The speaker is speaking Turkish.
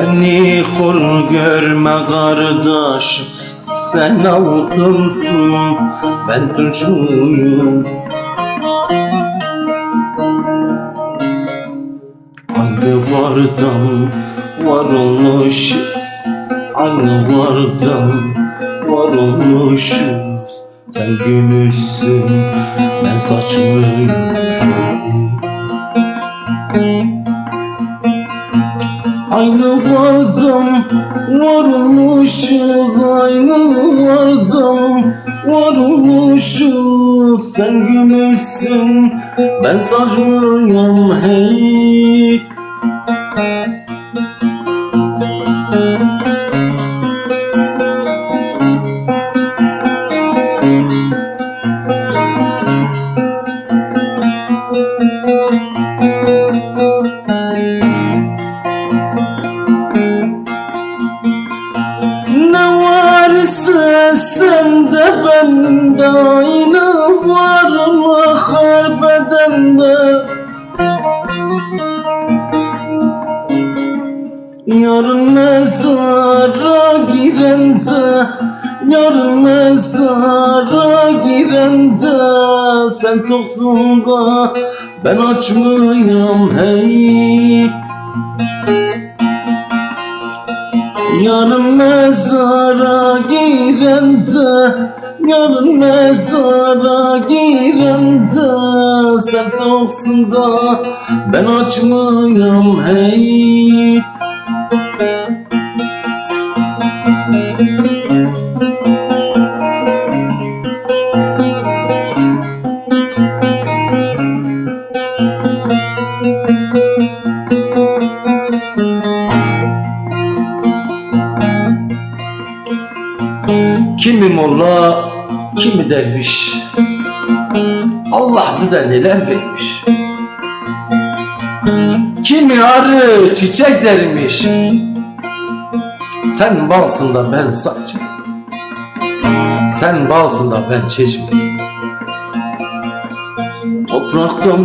Beni hor görme kardeş Sen altınsın Ben turşuyum Aynı vardan var olmuşuz Aynı vardan var olmuşuz Sen gümüşsün ben saçlıyım Aynı vardım varmışız Aynı vardım varmışız. Sen gümüşsün ben saclıyım hey. Ne bende Aynı varlık her bedende. Yarın mezara girende Yarın mezara girende. Sen toksun da ben aç mıyım hey Yarın mezara girende Yarın mezara girende. Sen toksun da ben açmıyorum hey Kimi molla, kimi derviş. Allah bize neler vermiş. Kimi arı çiçek dermiş. Sen balsın da ben saçım. Sen balsın da ben çeşme Topraktan